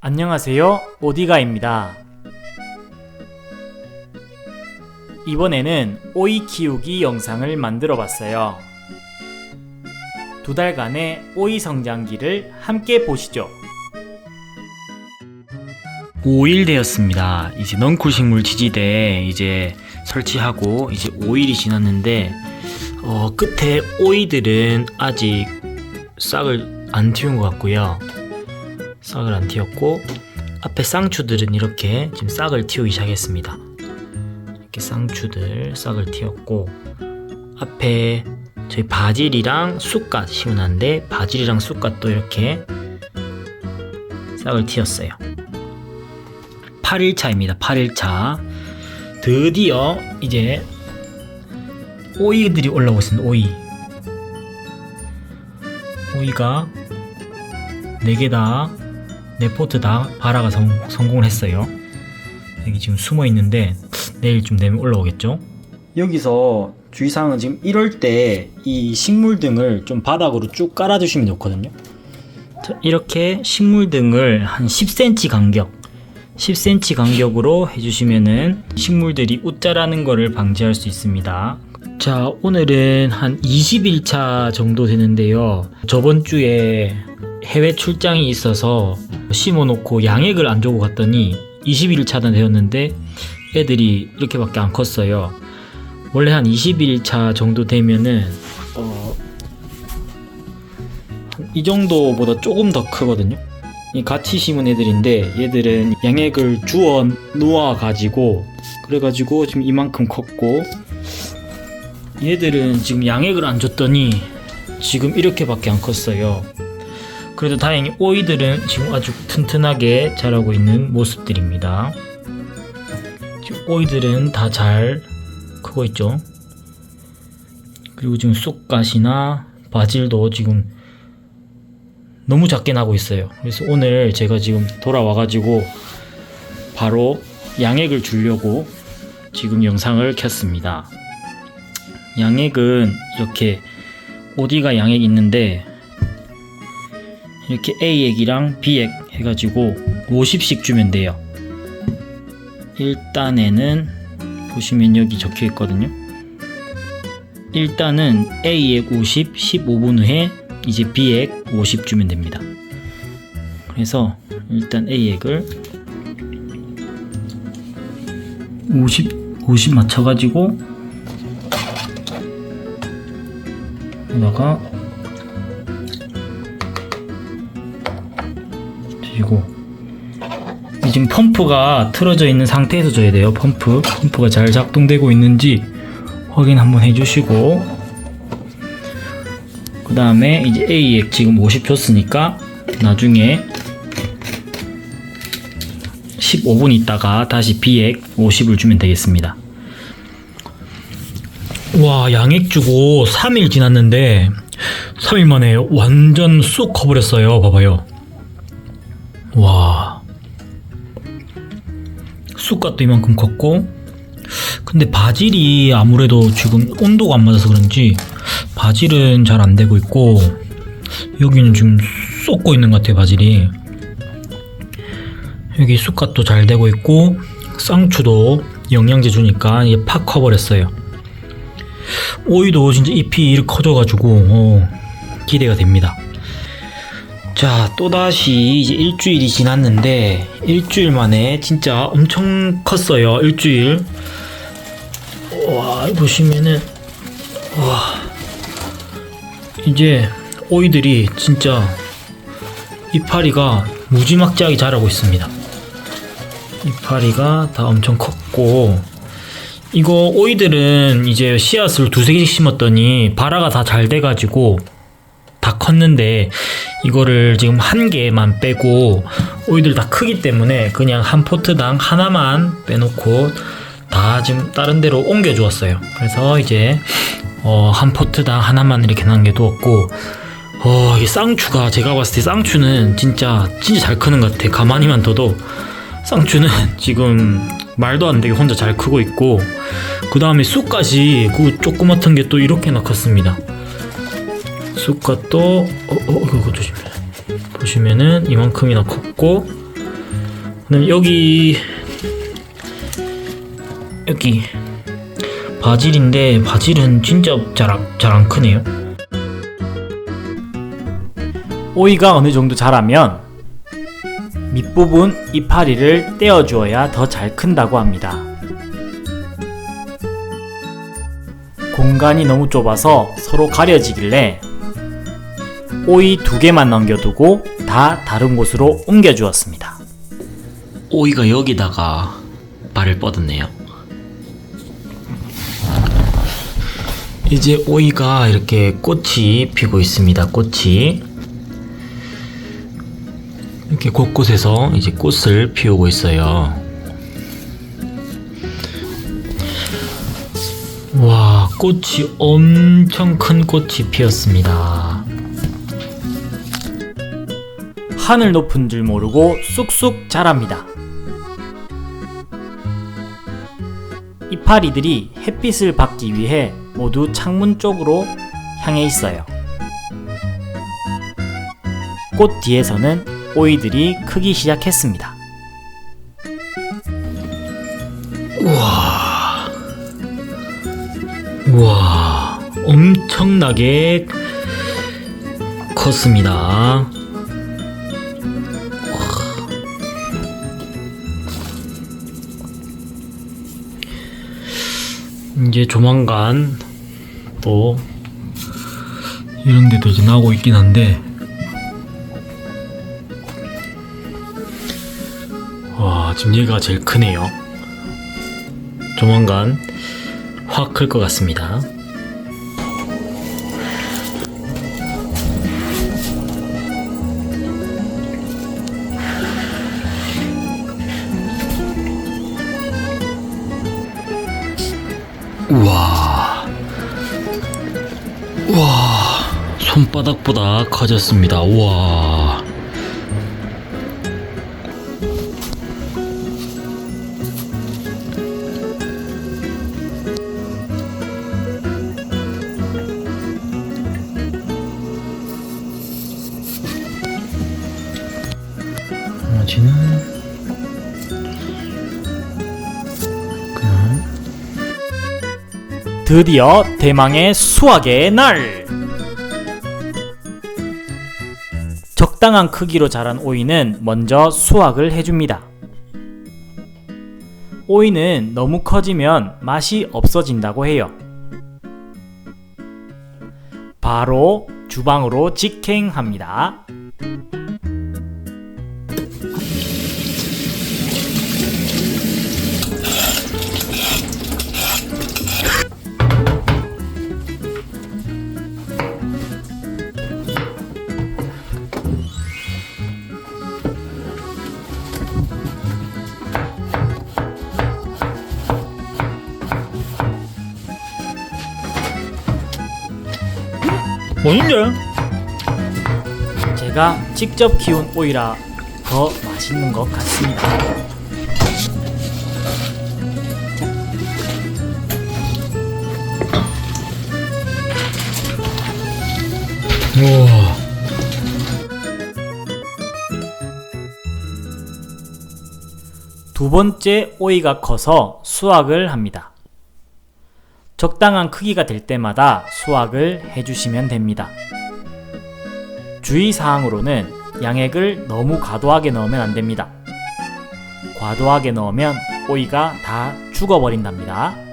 안녕하세요. 오디가입니다. 이번에는 오이 키우기 영상을 만들어 봤어요. 두 달간의 오이 성장기를 함께 보시죠. 5일 되었습니다. 이제 넝쿨 식물 지지대에 이제 설치하고 이제 5일이 지났는데 어, 끝에 오이들은 아직 싹을 안 틔운 것 같고요. 싹을 안 틔웠고 앞에 쌍추들은 이렇게 지금 싹을 틔우기 시작했습니다. 이렇게 쌍추들 싹을 틔웠고 앞에 저희 바질이랑 쑥갓 심어놨는데 바질이랑 쑥갓도 이렇게 싹을 틔웠어요. 8일차입니다. 8일차 드디어 이제 오이들이 올라오고 있습니다. 오이 오이가 4개 다, 4포트 다 발화가 성, 성공을 했어요. 여기 지금 숨어 있는데 내일쯤 되면 올라오겠죠? 여기서 주의사항은 지금 이럴 때 이 식물 등을 좀 바닥으로 쭉 깔아주시면 좋거든요. 자, 이렇게 식물 등을 한 10cm 간격, 10cm 간격으로 해주시면은 식물들이 웃자라는 거를 방지할 수 있습니다. 자, 오늘은 한 20일차 정도 되는데요. 저번 주에 해외 출장이 있어서 심어놓고 양액을 안 주고 갔더니 20일 차단 되었는데 애들이 이렇게밖에 안 컸어요. 원래 한 20일 차 정도 되면은 어, 한이 정도보다 조금 더 크거든요. 이 같이 심은 애들인데 얘들은 양액을 주워 놓아 가지고 그래가지고 지금 이만큼 컸고 얘들은 지금 양액을 안 줬더니 지금 이렇게밖에 안 컸어요. 그래도 다행히 오이들은 지금 아주 튼튼하게 자라고 있는 모습들입니다. 지금 오이들은 다 잘 크고 있죠. 그리고 지금 쑥갓이나 바질도 지금 너무 작게 나고 있어요. 그래서 오늘 제가 지금 돌아와가지고 바로 양액을 주려고 지금 영상을 켰습니다. 양액은 이렇게 오디가 양액 있는데 이렇게 A액이랑 B액 해가지고 50씩 주면 돼요. 1단에는 보시면 여기 적혀 있거든요. 일단은 A액 50, 15분 후에 이제 B액 50 주면 됩니다. 그래서 일단 A액을 50, 50 맞춰가지고 주시고. 이 지금 펌프가 틀어져 있는 상태에서 줘야 돼요 펌프. 펌프가 잘 작동되고 있는지 확인 한번 해주시고. 그 다음에 이제 A액 지금 50 줬으니까 나중에 15분 있다가 다시 B액 50을 주면 되겠습니다 와 양액 주고 3일 지났는데 3일 만에 완전 쑥 커버렸어요. 봐봐요. 와. 쑥갓도 이만큼 컸고. 근데 바질이 아무래도 지금 온도가 안 맞아서 그런지 바질은 잘 안 되고 있고 여기는 지금 쏟고 있는 것 같아요 바질이. 여기 쑥갓도 잘 되고 있고 쌍추도 영양제 주니까 이게 팍 커버렸어요 오이도 진짜 잎이 이렇게 커져가지고 어, 기대가 됩니다 자, 또다시 이제 일주일이 지났는데, 일주일 만에 진짜 엄청 컸어요. 일주일. 와, 보시면은, 와. 이제 오이들이 진짜 이파리가 무지막지하게 자라고 있습니다. 이파리가 다 엄청 컸고, 이거 오이들은 이제 씨앗을 두세 개씩 심었더니 발화가 다 잘 돼가지고 다 컸는데 이거를 지금 한 개만 빼고 오이들 다 크기 때문에 그냥 한 포트당 하나만 빼놓고 다 지금 다른 데로 옮겨 주었어요. 그래서 이제 어, 한 포트당 하나만 이렇게 남겨두었고 어, 이게 쌍추가 제가 봤을 때 쌍추는 진짜 진짜 잘 크는 것 같아. 가만히만 둬도 쌍추는 지금 말도 안 되게 혼자 잘 크고 있고 그 다음에 쑥까지 그 조그맣던 게 또 이렇게나 컸습니다. 쑥갓도 어, 어 이거, 이거 조심해 보시면은 이만큼이나 컸고 그다음 여기 여기 바질인데 바질은 진짜 잘잘 안 크네요. 오이가 어느 정도 자라면 밑부분 이파리를 떼어주어야 더 잘 큰다고 합니다. 공간이 너무 좁아서 서로 가려지길래 오이 두 개만 남겨두고 다 다른 곳으로 옮겨주었습니다. 오이가 여기다가 발을 뻗었네요. 이제 오이가 이렇게 꽃이 피고 있습니다. 꽃이 이렇게 곳곳에서 이제 꽃을 피우고 있어요. 와, 꽃이 엄청 큰 꽃이 피었습니다. 하늘 높은 줄 모르고 쑥쑥 자랍니다. 이파리들이 햇빛을 받기 위해 모두 창문 쪽으로 향해 있어요. 꽃 뒤에서는 오이들이 크기 시작했습니다. 우와, 엄청나게 컸습니다. 이제 조만간 또 이런 데도 이제 나오고 있긴 한데 지금 얘가 제일 크네요. 조만간 확 클 것 같습니다. 우와. 와. 손바닥보다 커졌습니다. 우와 나머지는 그냥 드디어 대망의 수확의 날! 적당한 크기로 자란 오이는 먼저 수확을 해줍니다. 오이는 너무 커지면 맛이 없어진다고 해요. 바로 주방으로 직행합니다. 뭐인데? 제가 직접 키운 오이라 더 맛있는 것 같습니다. 우와 두 번째 오이가 커서 수확을 합니다. 적당한 크기가 될 때마다 수확을 해주시면 됩니다. 주의사항으로는 양액을 너무 과도하게 넣으면 안 됩니다. 과도하게 넣으면 오이가 다 죽어버린답니다.